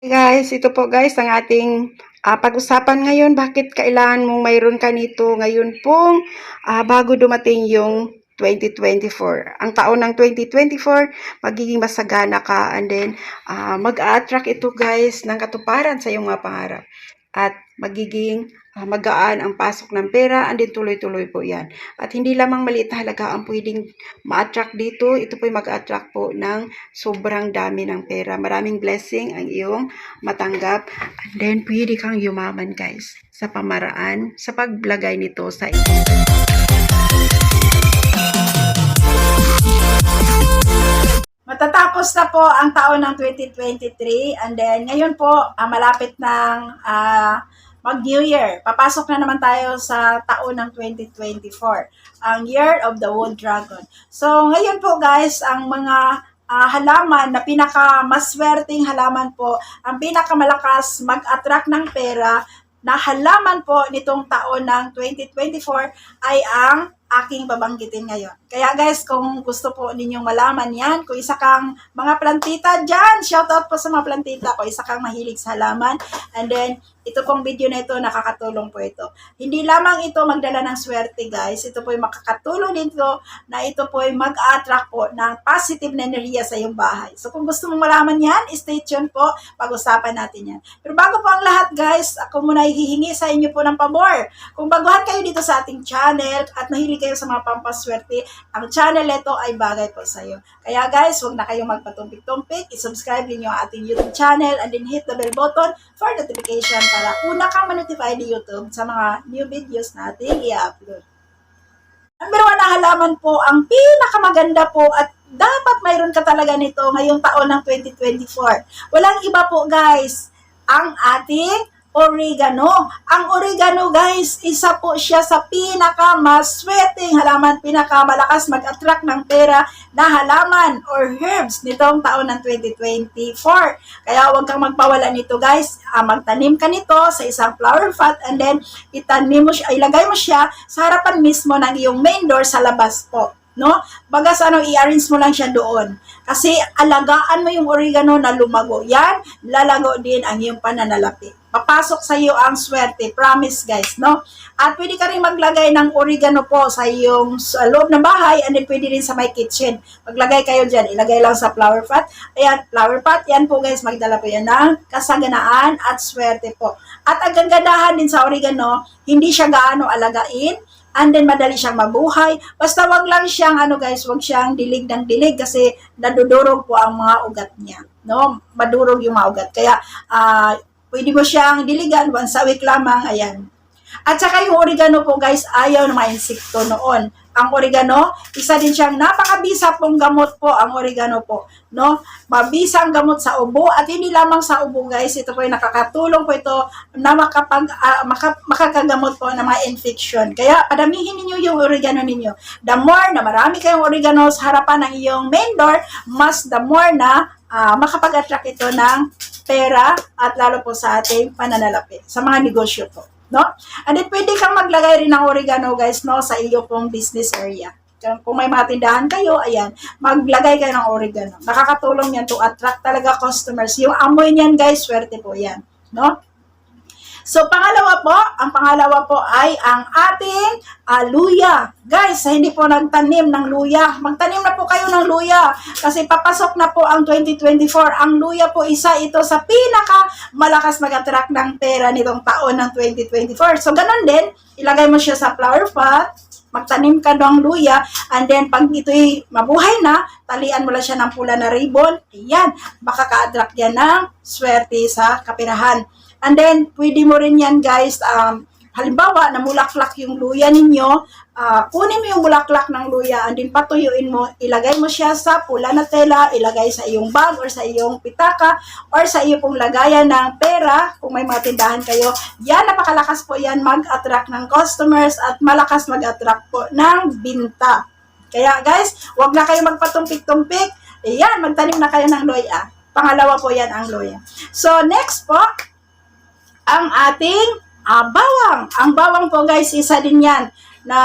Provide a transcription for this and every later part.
Guys, ito po guys ang ating ah, pag-usapan ngayon. Bakit kailangan mong mayroon ka nito ngayon pong ah, bago dumating yung 2024. Ang taon ng 2024, magiging masagana ka and then ah, mag-attract ito guys ng katuparan sa iyong mga pangarap. At magiging magaan ang pasok ng pera and then tuloy-tuloy po yan. At hindi lamang maliit na halaga ang pwedeng ma-attract dito. Ito po mag-attract po ng sobrang dami ng pera. Maraming blessing ang iyong matanggap. And then, pwede kang yumaman, guys, sa pamaraan, sa pagblagay nito sa iyong Matatapos na po ang taon ng 2023 and then ngayon po ah, malapit ng ah, mag New Year. Papasok na naman tayo sa taon ng 2024, ang Year of the Wood Dragon. So ngayon po guys, ang mga ah, halaman na pinaka maswerteng halaman po, ang pinakamalakas mag-attract ng pera na halaman po nitong taon ng 2024 ay ang aking babanggitin ngayon. Kaya guys, kung gusto po ninyong malaman yan, kung isa kang mga plantita dyan, shout out po sa mga plantita, kung isa kang mahilig sa halaman, and then, ito pong video na ito, nakakatulong po ito. Hindi lamang ito magdala ng swerte guys, ito po ay makakatulong dito na ito po ay mag-attract po ng positive na enerhiya sa iyong bahay. So kung gusto mong malaman yan, stay tuned po, pag-usapan natin yan. Pero bago po ang lahat guys, ako muna hihingi sa inyo po ng pabor. Kung baguhan kayo dito sa ating channel at mahilig kayo sa mga pampaswerte, ang channel ito ay bagay po sa iyo. Kaya guys, huwag na kayong magpatumpik-tumpik, isubscribe niyo ang ating YouTube channel and then hit the bell button for notification para una kang manotify ni YouTube sa mga new videos natin i-upload. Number one na halaman po, ang pinakamaganda po at dapat mayroon ka talaga nito ngayong taon ng 2024. Walang iba po guys, ang ating oregano. Ang oregano guys, isa po siya sa pinakamasweteng halaman, pinakamalakas mag-attract ng pera na halaman or herbs nitong taon ng 2024. Kaya huwag kang magpawala nito guys. Ah, magtanim ka nito sa isang flower pot and then itanim mo siya, ilagay mo siya sa harapan mismo ng iyong main door sa labas po no? Bagas ano, i-arrange mo lang siya doon. Kasi alagaan mo yung oregano na lumago. Yan, lalago din ang iyong pananalapi. Papasok sa iyo ang swerte. Promise guys, no? At pwede ka rin maglagay ng oregano po sa iyong sa loob ng bahay and then pwede rin sa my kitchen. Maglagay kayo dyan. Ilagay lang sa flower pot. Ayan, flower pot. Yan po guys, magdala po yan ng kasaganaan at swerte po. At ang gandahan din sa oregano, hindi siya gaano alagain and then madali siyang mabuhay. Basta wag lang siyang ano guys, wag siyang dilig ng dilig kasi nadudurog po ang mga ugat niya. No? Madurog yung mga ugat. Kaya ah, pwede mo siyang diligan once a week lamang. Ayan. At saka yung oregano po guys, ayaw ng mga insekto noon. Ang oregano, isa din siyang napakabisa pong gamot po ang oregano po. No? Mabisang gamot sa ubo at hindi lamang sa ubo guys, ito po ay nakakatulong po ito na makapag, ah, maka, makakagamot po ng mga infection. Kaya padamihin ninyo yung oregano ninyo. The more na marami kayong oregano sa harapan ng iyong main door, mas the more na ah, makapag-attract ito ng pera at lalo po sa ating pananalapi, sa mga negosyo po no? And then, pwede kang maglagay rin ng oregano, guys, no, sa iyo pong business area. Kung may mga tindahan kayo, ayan, maglagay kayo ng oregano. Nakakatulong yan to attract talaga customers. Yung amoy niyan, guys, swerte po yan, no? So, pangalawa po, ang pangalawa po ay ang ating uh, luya. Guys, hindi po nagtanim ng luya, magtanim na po kayo ng luya kasi papasok na po ang 2024. Ang luya po isa ito sa pinaka malakas mag-attract ng pera nitong taon ng 2024. So, ganun din, ilagay mo siya sa flower pot, magtanim ka ng luya, and then pag ito'y mabuhay na, talian mo lang siya ng pula na ribbon, ayan, baka ka-attract yan ng swerte sa kapirahan. And then, pwede mo rin yan guys, um, halimbawa, namulaklak yung luya ninyo, uh, kunin mo yung bulaklak ng luya and then patuyuin mo, ilagay mo siya sa pula na tela, ilagay sa iyong bag or sa iyong pitaka or sa iyo pong lagayan ng pera, kung may mga tindahan kayo. Yan, napakalakas po yan mag-attract ng customers at malakas mag-attract po ng binta. Kaya guys, wag na kayo magpatumpik-tumpik. Ayan, magtanim na kayo ng loya. Pangalawa po yan ang loya. So, next po, ang ating uh, bawang. Ang bawang po guys, isa din yan na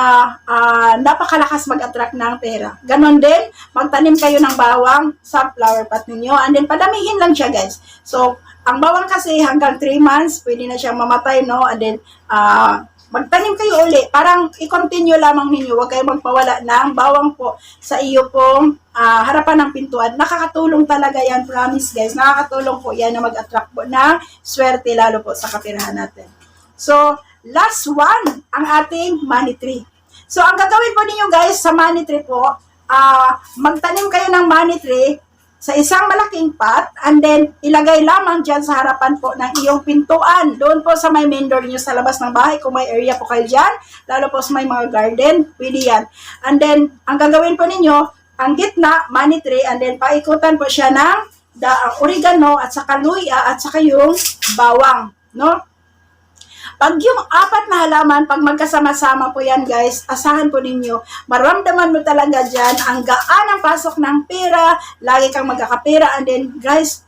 uh, napakalakas mag-attract ng pera. Ganon din, magtanim kayo ng bawang sa flower pot ninyo and then padamihin lang siya guys. So, ang bawang kasi hanggang 3 months, pwede na siyang mamatay, no? And then, ah, magtanim kayo uli. Parang i-continue lamang ninyo. Huwag kayong magpawala ng bawang po sa iyo pong ah, harapan ng pintuan. Nakakatulong talaga yan, promise guys. Nakakatulong po yan na mag-attract po ng swerte, lalo po sa kapirahan natin. So, last one, ang ating money tree. So, ang gagawin po ninyo guys sa money tree po, ah magtanim kayo ng money tree sa isang malaking pot and then ilagay lamang dyan sa harapan po ng iyong pintuan. Doon po sa may main door niyo sa labas ng bahay, kung may area po kayo dyan, lalo po sa may mga garden, pwede yan. And then, ang gagawin po ninyo, ang gitna, money tree, and then paikutan po siya ng da, oregano at saka luya at saka yung bawang. No? Pag yung apat na halaman, pag magkasama-sama po yan guys, asahan po ninyo, maramdaman mo talaga dyan ang gaan ang pasok ng pera, lagi kang magkakapera, and then guys,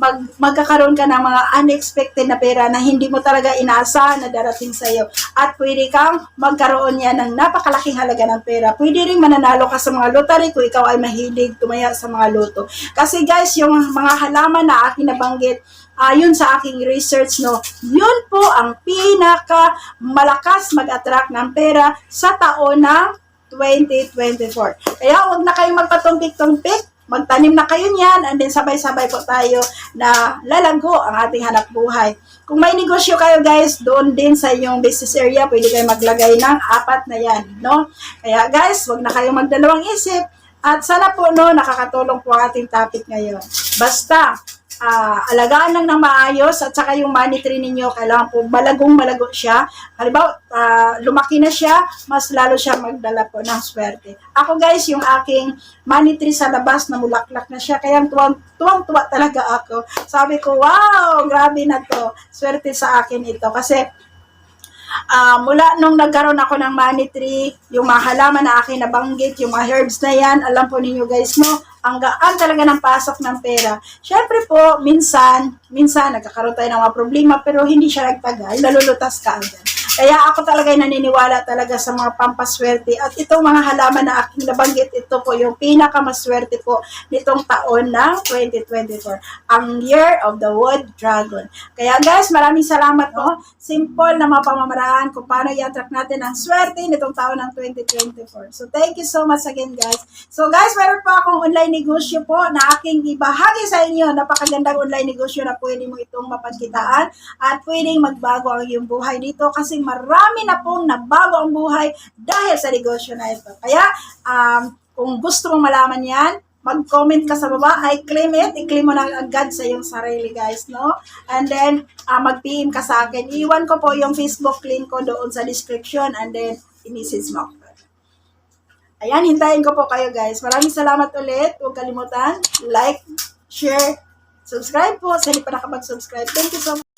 mag, magkakaroon ka ng mga unexpected na pera na hindi mo talaga inaasahan na darating sa iyo. At pwede kang magkaroon yan ng napakalaking halaga ng pera. Pwede rin mananalo ka sa mga lottery kung ikaw ay mahilig tumaya sa mga loto. Kasi guys, yung mga halaman na akin nabanggit, ayon sa aking research, no, yun po ang pinaka malakas mag-attract ng pera sa taon ng 2024. Kaya huwag na kayong magpatumpik-tumpik, magtanim na kayo niyan, and then sabay-sabay po tayo na lalago ang ating hanap buhay. Kung may negosyo kayo guys, doon din sa inyong business area, pwede kayo maglagay ng apat na yan, no? Kaya guys, huwag na kayong magdalawang isip, at sana po, no, nakakatulong po ang ating topic ngayon. Basta, ah, alagaan lang ng maayos at saka yung tree ninyo, kailangan po malagong malago siya. Halimbawa, ah, lumaki na siya, mas lalo siya magdala po ng swerte. Ako guys, yung aking tree sa labas na mulaklak na siya, kaya tuwang, tuwang-tuwa talaga ako. Sabi ko, wow, grabe na to. Swerte sa akin ito. Kasi Ah, mula nung nagkaroon ako ng money tree, yung mga halaman na akin nabanggit, yung mga herbs na yan, alam po ninyo guys, no? Ang gaan talaga ng pasok ng pera. Siyempre po, minsan, minsan nagkakaroon tayo ng mga problema, pero hindi siya nagtagal, nalulutas ka agad. Kaya ako talaga naniniwala talaga sa mga pampaswerte. At itong mga halaman na aking nabanggit, ito po yung pinakamaswerte po nitong taon ng 2024. Ang Year of the Wood Dragon. Kaya guys, maraming salamat po. Simple na mga pamamaraan kung paano i-attract natin ang swerte nitong taon ng 2024. So thank you so much again guys. So guys, meron pa akong online negosyo po na aking ibahagi sa inyo. Napakagandang online negosyo na pwede mo itong mapagkitaan at pwedeng magbago ang iyong buhay dito kasi marami na pong nabago ang buhay dahil sa negosyo na ito. Kaya, um, kung gusto mong malaman yan, mag-comment ka sa baba, I claim it, i-claim mo na agad sa iyong sarili guys, no? And then, uh, mag-PM ka sa akin. Iwan ko po yung Facebook link ko doon sa description and then, i-message mo. Ayan, hintayin ko po kayo guys. Maraming salamat ulit. Huwag kalimutan, like, share, subscribe po sa hindi pa nakapag-subscribe. Thank you so much.